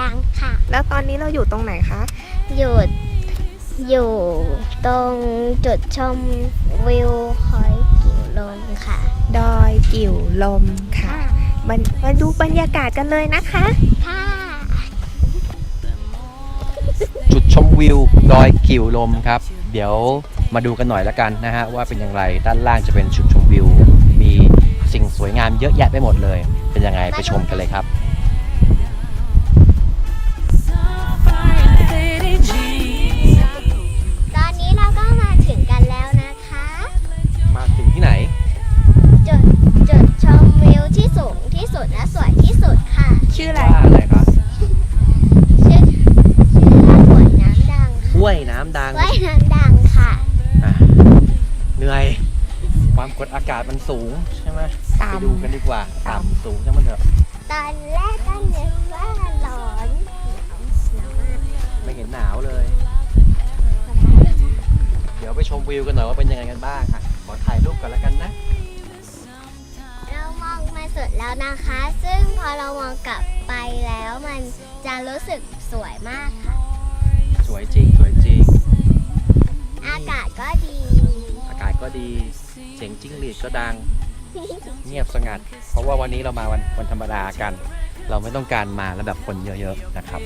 ดังค่ะ แล้วตอนนี้เราอยู่ตรงไหนคะ อยู่อยู่ตรงจุดชมวิวคอยกิ่วลมค่ะ ดอยกิ่วลมค่ะ มามาดูบรรยากาศกันเลยนะคะค่ะจุดชมวิวดอยกิ่วลมครับ เดี๋ยวมาดูกันหน่อยละกันนะฮะว่าเป็นอย่างไรด้านล่างจะเป็นจุดชมวิว มีสิ่งสวยงามเยอะแยะไปหมดเลย เป็นยังไงไปชมกันเลยครับ กดอากาศมันสูงใช่ไหมต่ำ ไปดูกันดีกว่าต่ำสูงจังมันเถอะตอนแรกก็นึกว่าร้อนหนาวหนาวมากไม่เห็นหนาวเลย เดี๋ยวไปชมวิวกันหน่อยว่าเป็นยังไงกันบ้างอะขอถ่ายรูปก่อนแล้วกันนะ เรามองมาสุดแล้วนะคะ ซึ่งพอเรามองกลับไปแล้วมันจะรู้สึกสวยมากค่ะ สวยจริงสวยจริง อากาศก็ดี อากาศก็ดี เสียงจิ้งหรีดก็ดัง เงียบสงัด เพราะว่าวันนี้เรามาวันวันธรรมดากัน เราไม่ต้องการมาแล้วแบบคนเยอะๆนะครับ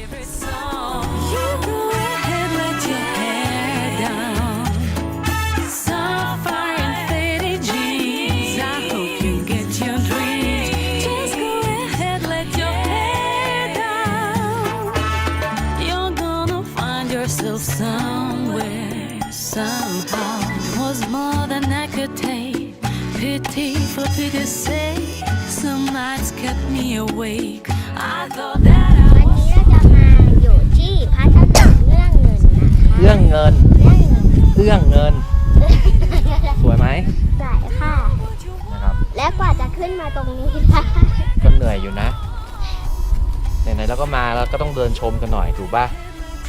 Pity for pity's sake. Some nights kept me awake. I thought that I วัน was. นี้เราจะมาอยู่ที่พัทลุงเรื่องเงินนะคะเรื่องเงิน เรื่องเงินเรื่องเงิน สวยไหมสายค่ะ นะครับ และกว่าจะขึ้นมาตรงนี้ได้ก็เหนื่อยอยู่นะ ไหนๆเราก็มาแล้วก็ต้องเดินชมกันหน่อยถูกป่ะ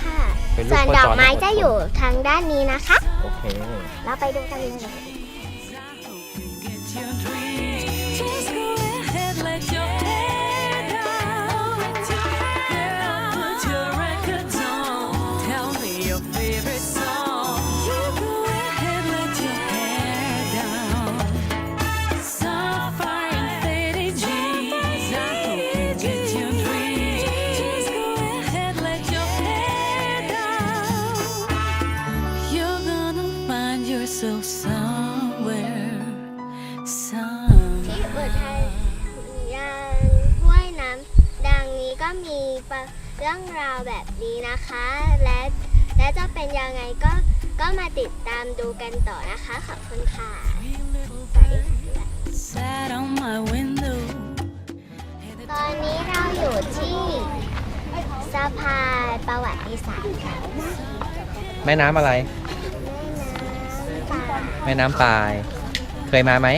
ค่ะ เป็นรูปส่วนพ่อดอจกอนไม้กับจะอยู่ทางด้านนี้นะคะ โอเค เราไปดูกันเลยะพานประวัติศาสตร์ค่ะแม่น้ำอะไรแม่น้ำปลาแม่น้ำปลาย เคยมาไหม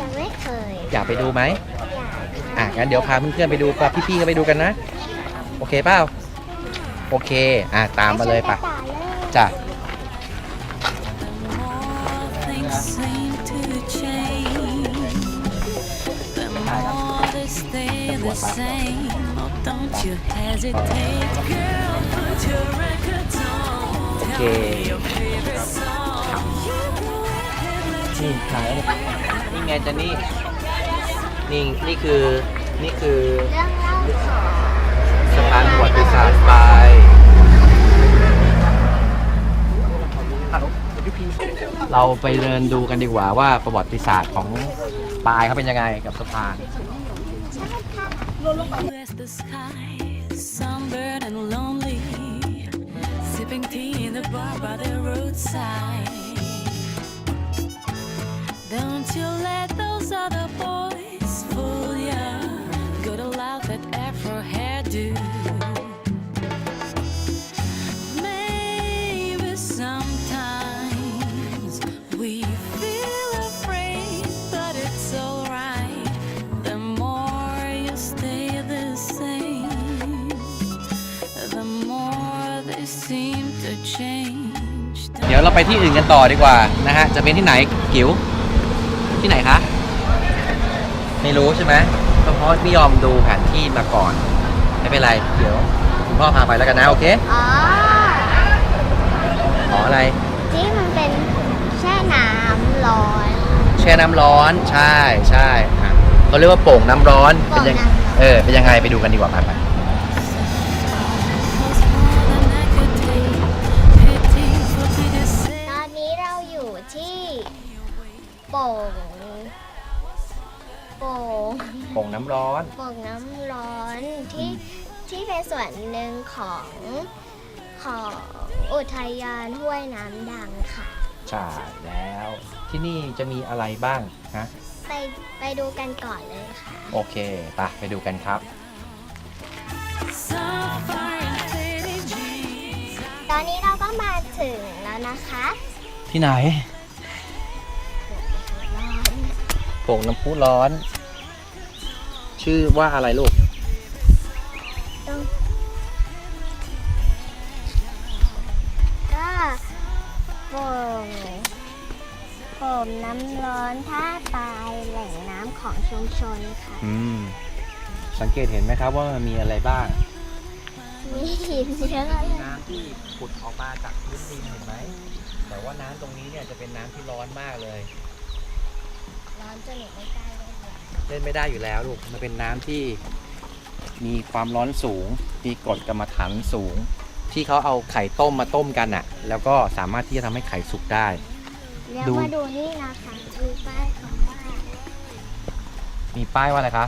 ยังไม่เคยอยากไปดูไหม อยากอะงั้นเดี๋ยวพาเพื่อนๆไปดูปะพี่ๆก็ไปดูกันนะ โอเคเปล่าโอเค อะ ตามมาเลยปะต่อเลย จ้ะ More things seem to change. The more they stay the same. Oh, don't you hesitate, girl. Put your records on. Tell Okay. me your favorite song. You go ahead, let นี่ถ่ายแล้วนี่ไงจันนี่ นี่นี่คือ นี่คือเรื่องเล่าของสะพานประวัติศาสตร์ปลายเราไปเดินดูกันดีกว่าว่าประวัติศาสตร์ของปลายเขาเป็นยังไงกับสะพาน Blue as the sky, sunburned and lonely, sipping tea in the bar by the roadside. Don't you let those other boys fool ya. Gotta love that Afro hairdo. ไปที่อื่นกันต่อดีกว่านะฮะจะเป็นที่ไหนกิ๋วที่ไหนคะไม่รู้ใช่ไหมก็เพราะไม่ยอมดูแผนที่มาก่อน ไม่เป็นไรเดี๋ยวคุณพ่อพาไปแล้วกันนะโอเคอ๋อขออะไรที่มันเป็นแช่น้ำร้อน แช่น้ำร้อนใช่ใช่อะเขาเรียกว่าโป่งน้ำร้อนเป็นยังโป่งน้ำร้อน เออเป็นยังไงไปดูกันดีกว่าไปไป โป่งน้ำร้อน โป่งน้ำร้อนที่ที่เป็นส่วนหนึ่งของของอุทยานห้วยน้ำดังค่ะ ใช่แล้ว ที่นี่จะมีอะไรบ้างฮะไปไปดูกันก่อนเลยค่ะ โอเคไปไปดูกันครับ ตอนนี้เราก็มาถึงแล้วนะคะที่ไหนร้อน โป่งน้ำพุร้อน ชื่อว่าอะไรลูกต้องก็โป่งโป่งน้ำร้อนท่าปลายแหล่งน้ำของชุมชนค่ะ อืม สังเกตเห็นไหมครับว่ามันมีอะไรบ้าง มีหินเยอะเลยน้ำที่ผุดออกมาจากพื้นดินเห็นไหม แต่ว่าน้ำตรงนี้เนี่ยจะเป็นน้ำที่ร้อนมากเลย ร้อนจนหนูไม่กล้า เล่นเลยเล่นไม่ได้อยู่แล้วลูก มันเป็นน้ำที่มีความร้อนสูง มีกรดกรรมฐานสูง ที่เขาเอาไข่ต้มมาต้มกันอะแล้วก็สามารถที่จะทำให้ไข่สุกได้เรียกดูว่าดูนี่นะคะดูป้ายคำว่ามีป้ายว่าอะไรคะ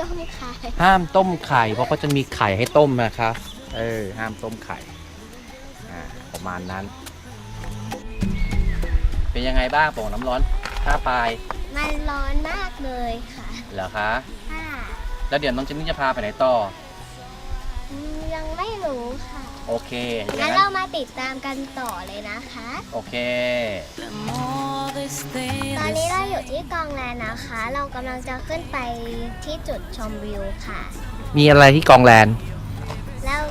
ต้มไข่ห้ามต้มไข่เพราะเขาจะมีไข่ให้ต้มนะคะเออ ห้ามต้มไข่ อ่า ประมาณนั้น เป็นยังไงบ้างโป่งน้ำร้อนท่าปลาย มันร้อนมากเลยค่ะเหรอคะ ค่ะแล้วเดี๋ยวน้องเจนนี่จะพาไปไหนต่อ อืมยังไม่รู้ค่ะ โอเคอย่างงั้นนั้นเรามาติดตามกันต่อเลยนะคะ โอเคตอนนี้เราอยู่ที่กองแลนนะคะ เรากำลังจะขึ้นไปที่จุดชมวิวค่ะ มีอะไรที่กองแลนแล้ว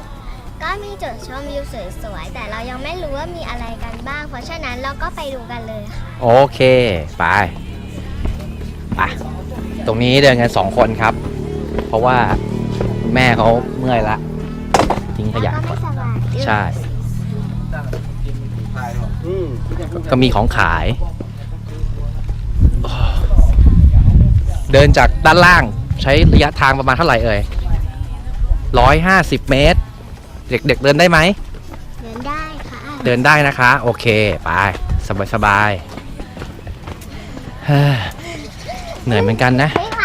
ก็มีจุดชมวิวสวยๆ แต่เรายังไม่รู้ว่ามีอะไรกันบ้าง เพราะฉะนั้นเราก็ไปดูกันเลยค่ะ โอเค ไป ไปตรงนี้เดินกันสองคนครับ เพราะว่าแม่เขาเมื่อยละทิ้งขยะแล้วก่ก็อนไม่สบายใช่ ก็มีของขาย เดินจากด้านล่างใช้ระยะทางประมาณเท่าไหร่เอ่ยร้อยห้าสิบเมตร เด็กๆเดินได้ไหม เดินได้ค่ะ เดินได้นะคะ โอเค ไป สบายสบายๆ เฮ้ยเหนื่อยเหมือนกันนะ ไม่ไหว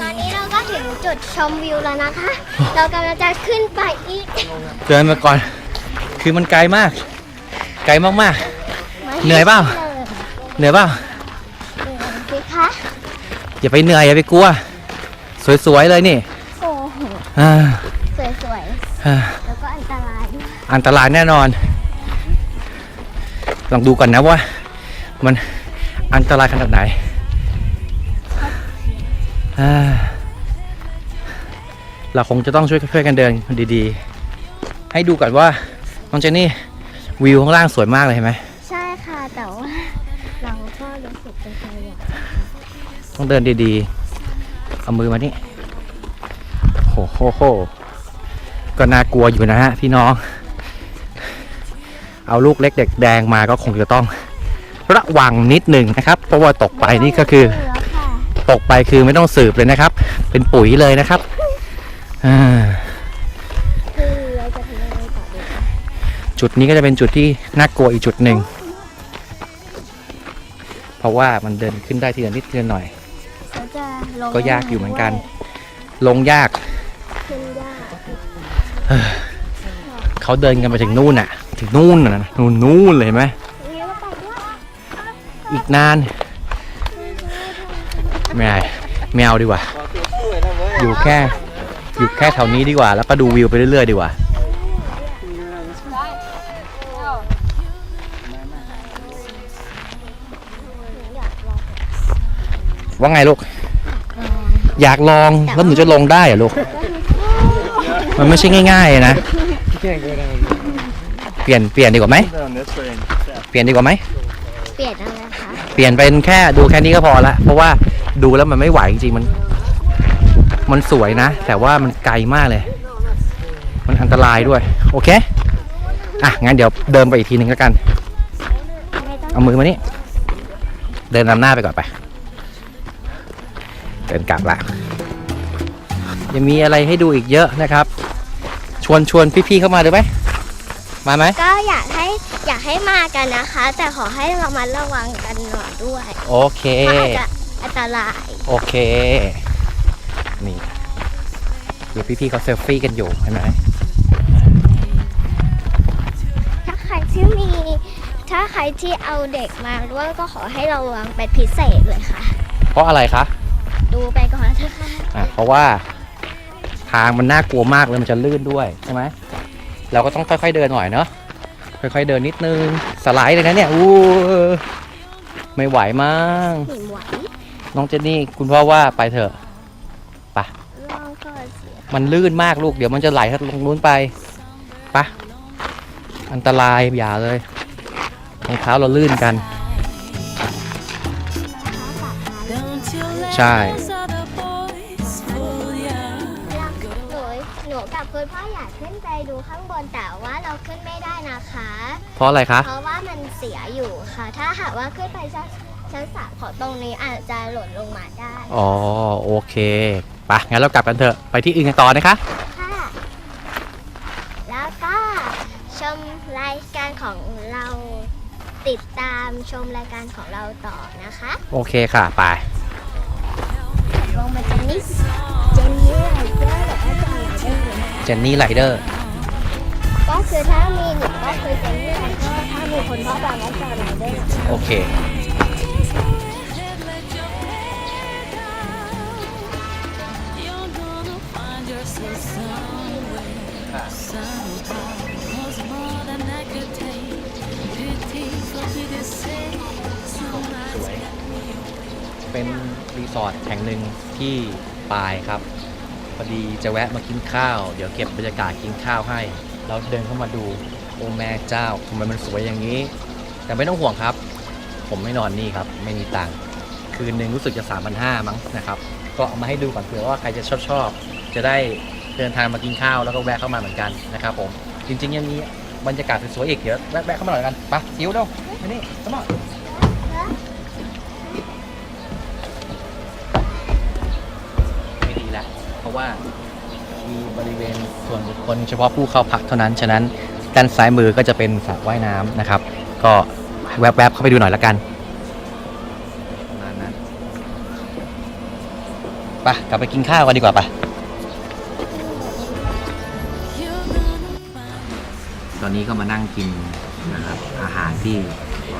ตอนนี้เราก็ถึงจุดชมวิวแล้วนะคะ เรากำลังจะขึ้นไปอีก เดินมาก่อน คือมันไกลมาก ไกลมากเหนื่อยเปล่าๆเหนื่อยเปล่า เหนื่อยสิคะอย่าไปเหนื่อยอย่าไปกลัว สวยๆเลยนี่โอ้โหอ่าสวยอ่าๆแล้วก็อันตรายด้วย อันตรายแน่นอน ลองดูก่อนนะว่า มันอันตรายขนาดไหนอ่าเราคงจะต้องช่วยช่วยกันเดินดีๆ ให้ดูก่อนว่าน้องเจนนี่วิวข้างล่างสวยมากเลยเห็นไหมใช่ค่ะแต่ว่าเราก็รู้สึกเป็นตัวอย่างต้องเดินดีๆ เอามือมานี่โหโหโหก็น่ากลัวอยู่นะฮะพี่น้อง เอาลูกเล็กเด็กแดงมาก็คงจะต้องระวังนิดหนึ่งนะครับ เพราะว่าตกไปนี่ก็คือเหลือค่ะตกไปคือไม่ต้องสืบเลยนะครับ เป็นปุ๋ยเลยนะครับอ่าคือเราจะทำยังไงต่อดีคะจุดนี้ก็จะเป็นจุดที่น่ากลัวอีกจุดหนึ่ง เพราะว่ามันเดินขึ้นได้ทีละนิดทีละหน่อยเราจะลงก็ยากอยู่เหมือนกัน ลงยากขึ้นยาก เขาเดินกันไปถึงนู่นน่ะ ถึงนู่นน่ะนู่นนู่นเลยเห็นไหมอีกนานไม่เอาไม่เอาดีกว่า อยู่แค่อยู่แค่แถวนี้ดีกว่า แล้วก็ดูวิวไปเรื่อยๆดีกว่าว่าไงลูก อยากลองแล้วหนูจะลงได้เหรอลูก มันไม่ใช่ง่ายๆนะ can't go down. เปลี่ยนเปลี่ยนดีกว่าไหม Down this way เปลี่ยนดีกว่าไหม เปลี่ยนอะไรคะเปลี่ยนเป็นแค่ดูแค่นี้ก็พอละเพราะว่าดูแล้วมันไม่ไหวจริงๆมัน มันสวยนะ แต่ว่ามันไกลมากเลย มันอันตรายด้วย โอเค อะ งั้นเดี๋ยวเดินไปอีกทีหนึ่งแล้วกัน ไม่ต้องเอามือมานี่ เดินนำหน้าไปก่อนไป เดินกลับละยังมีอะไรให้ดูอีกเยอะนะครับ ชวนชวนพี่ๆเข้ามาเลยไหมมาไหมก็อยากให้อยากให้มากันนะคะ แต่ขอให้ระมัดระวังกันหน่อยด้วยโอเคเพราะอาจจะอันตรายโอเคนี่เดี๋ยวพี่ๆเขาเซลฟี่กันอยู่เห็นไหมถ้าใครที่มี ถ้าใครที่เอาเด็กมาด้วยก็ขอให้ระวังเป็นพิเศษเลยค่ะ เพราะอะไรคะ ดูไปก่อนเถอะค่ะอะเพราะว่า ทางมันน่ากลัวมากเลยมันจะลื่นด้วยใช่ไหมเราก็ต้องค่อย ๆเดินหน่อยเนาะค่อยๆเดินนิดนึงสไลด์เลยนะเนี่ยอู้ไม่ไหวมั้งหนิมไหวน้องเจนนี่คุณพ่อว่าไปเถอะลองก่อนสิมันลื่นมากลูกเดี๋ยวมันจะไหลลงนู้นไปปะอันตรายอย่าเลยรองเท้าเราลื่นกัน Don't you let ใช่ ราะอะไรคะ เพราะว่ามันเสียอยู่ค่ะ ถ้าหากว่าขึ้นไปชั้นชั้นสามของตรงนี้อาจจะหล่นลงมาได้อ๋อโอเคปะงั้นเรากลับกันเถอะไปที่อื่นกันต่อนะคะ ค่ะ แล้วก็ชมรายการของเราติดตามชมรายการของเราต่อนะคะโอเคค่ะไป ลงมาเจนนี่เจนนี่ไรเดอร์หรือว่าจอไรเดอร์เจนนี่ไรเดอร์ก็ คือถ้ามีหนูก็คือจะเลือกก็ถ้ามีคนพ่อตามก็จะมาด้วยโอเค เป็นรีสอร์ทแห่งหนึ่งที่ปายครับ พอดีจะแวะมากินข้าว เดี๋ยวเก็บบรรยากาศกินข้าวให้ เราเดินเข้ามาดูโอ้แม่เจ้าทำไมมันสวยอย่างนี้ แต่ไม่ต้องห่วงครับ ผมไม่นอนนี่ครับ ไม่มีตังค์คืนหนึ่งรู้สึกจะ3 5 0 0มั้งนะครับ ก็เอามาให้ดูก่อนเผื่อว่าใครจะชอบชอบจะได้เดินทางมากินข้าวแล้วก็แวะเข้ามาเหมือนกันนะครับผมจริงๆยังมีบรรยากาศสวยๆอีกเยอะแวะเข้ามาหน่อยกันไปซิวเร็วมานี่เข้ามา ส่วนเฉพาะผู้เข้าพักเท่านั้น ฉะนั้นด้านซ้ายมือก็จะเป็นสระว่ายน้ำนะครับ ก็แวบๆเข้าไปดูหน่อยละกันประมาณนั้นไปกลับไปกินข้าวกันดีกว่าปะตอนนี้ก็มานั่งกินนะครับอาหารที่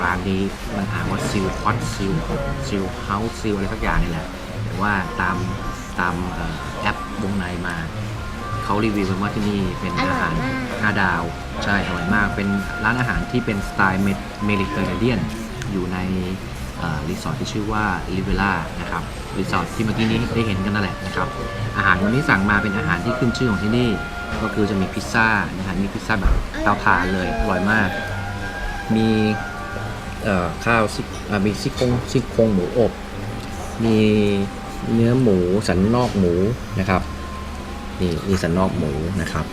ร้านนี้มันอ่าว่าซิลพอตซิลซิลเฮาส์ซิลอะไรสักอย่างนี่แหละแต่ว่าตามตามออแอปวงในมา เขารีวิวกันว่าที่นี่เป็นอาหาร5ดาว ใช่อร่อยมาก เป็นร้านอาหารที่เป็นสไตล์เมดิเตอร์เรเนียนอยู่ในเอ่อรีสอร์ทที่ชื่อว่าลิเวล่านะครับรีสอร์ทที่เมื่อกี้นี้ได้เห็นกันนั่นแหละนะครับ อาหารวันนี้สั่งมาเป็นอาหารที่ขึ้นชื่อของที่นี่ ก็คือจะมีพิซซ่านะฮะมีพิซซ่าแบบเตาถ่านเลยอร่อยมาก มีเอ่อข้าวซี่อ่ามีซี่โครงซี่โครงหมูอบ มีเนื้อหมูสันนอกหมูนะครับ นี่มีสันนอกหมูนะครับ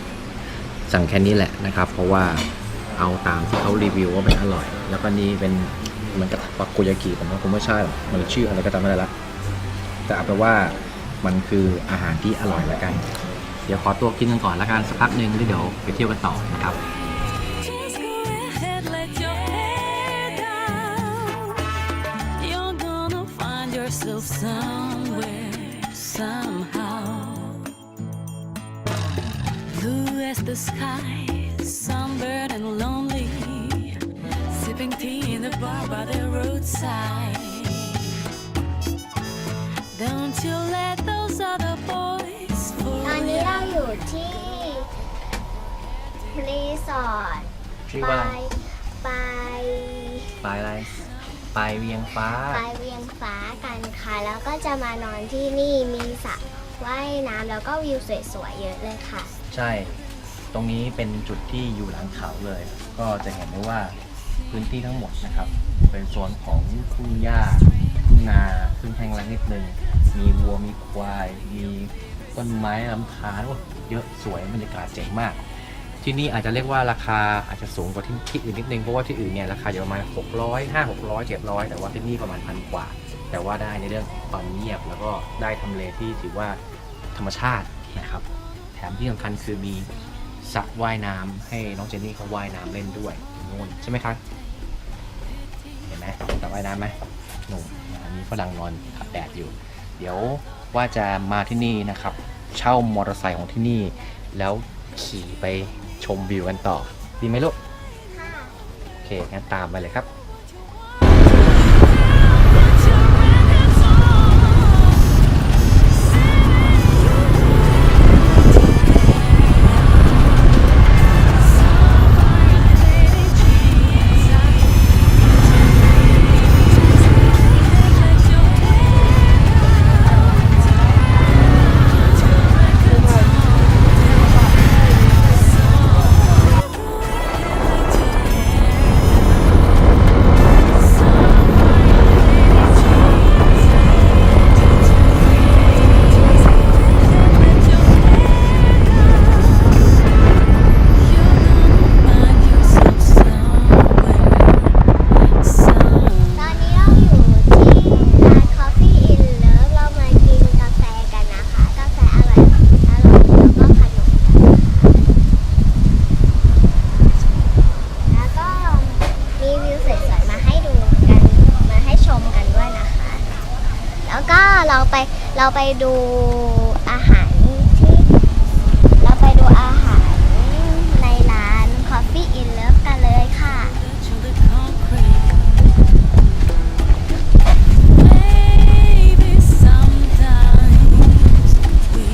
สั่งแค่นี้แหละนะครับ เพราะว่าเอาตามที่เขารีวิวว่าเป็นอร่อย แล้วก็นี่เป็นเหมันกับปักโกยากิผมว่าคงไม่ใช่หรอกมันชื่ออะไรก็จำไม่ได้ละแต่เอาเป็นว่ามันคืออาหารที่อร่อยล้วกัน เดี๋ยวขอตัวกินกันก่อนแล้วกันสักพักหนึ่งแล้วเดี๋ยวไปเที่ยวกันต่อนะครับ yourself somewhere, somehow. Blue as the sky, sunburned and lonely. Sipping tea in the bar by the roadside. Don't you let those other boys ต fool อนนี้ you. เราอยู่ที่รีสอร์ทชื่อปว่าลาอะไรยปลายปลายอะไรปลายเวียงฟ้าปลายเวียงฟ้ากันค่ะ แล้วก็จะมานอนที่นี่มีสระว่ายน้ำแล้วก็วิวสวยๆเยอะเลยค่ะ ใช่ ตรงนี้เป็นจุดที่อยู่หลังเขาเลย ก็จะเห็นได้ว่าพื้นที่ทั้งหมดนะครับ เป็นโซนของทุ่งหญ้าทุ่งนาซึ่งแห้งแล้งนิดนึง มีวัวมีควาย มีต้นไม้ลำธารเยอะสวยบรรยากาศเจ๋งมาก ที่นี่อาจจะเรียกว่าราคาอาจจะสูงกว่าที่ที่อื่นนิดนึงเพราะว่าที่อื่นเนี่ยราคาอยู่ประมาณ 600 5 600 700 แต่ว่าที่นี่ประมาณพันกว่า แต่ว่าได้ในเรื่องของความเงียบแล้วก็ได้ทำเลที่ถือว่าธรรมชาตินะครับ แถมที่สำคัญคือมี สระว่ายน้ำให้น้องเจนนี่เขาว่ายน้ำเล่นด้วยนู่นใช่ไหมครับเห็นไหมสระว่ายน้ำไหมนู่นนะมีฝรั่งนอนขับแดดอยู่ เดี๋ยวว่าจะมาที่นี่นะครับ เช่ามอเตอร์ไซค์ของที่นี่ แล้วขี่ไปชมวิวกันต่อ ดีไหมลูกค่ะโอเคงั้นตามไปเลยครับ เราไปดูอาหารที่ เราไปดูอาหารในร้าน Coffee in Love กันเลยค่ะ to the concrete. Maybe sometimes we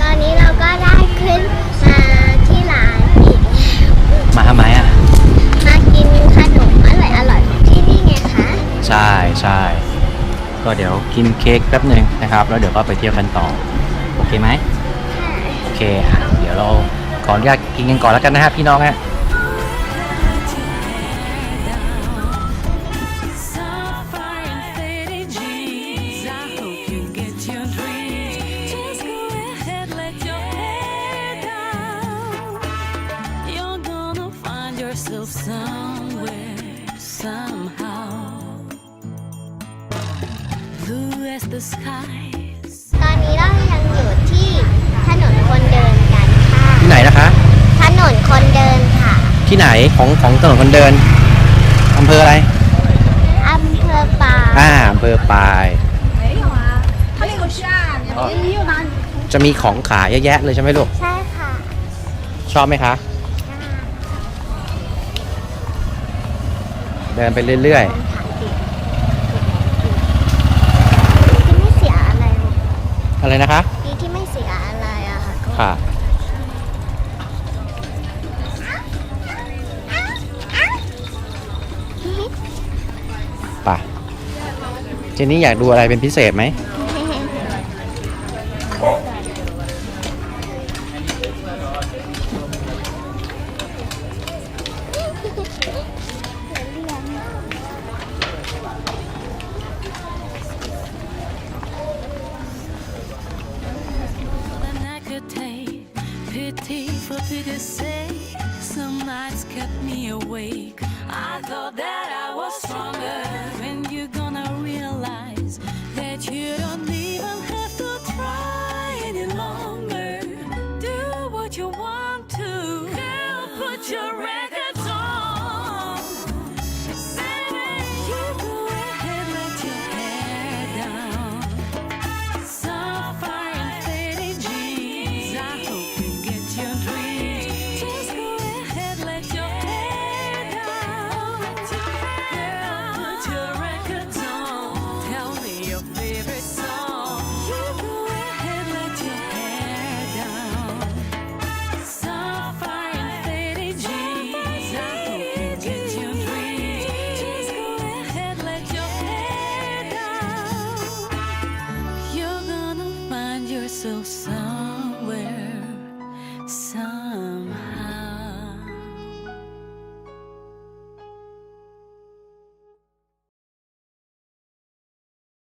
ตอนนี้เราก็ได้ขึ้นมาที่ร้านอีกแล้วมาทำไมอะ มากินขนมอร่อยอร่อยๆที่นี่ไงคะ ใช่ใช่ ก็เดี๋ยวกินเค้กแป๊บหนึ่งนะครับ แล้วเดี๋ยวก็ไปเที่ยวกันต่อ โอเคไหมโอเคอะเดี๋ยวเราขออนุญาตกินกันก่อนแล้วกันนะครับพี่น้องฮะ ที่ไหนของของถนนคนเดินอำเภออะไรอำเภอปางอ่าอำเภอปายจะมีของขายเยอะแยะเลยใช่ไหมลูก ใช่ค่ะ ชอบไหมคะ เดินไปเรื่อยที่ไม่เสียอะไรๆอะไรนะคะ ดีที่ไม่เสียอะไรอะค่ะก็ค่ะ เจนนี่อยากดูอะไรเป็นพิเศษไหม than I could take. Pity for pity's sake. Some nights kept me awake. I thought that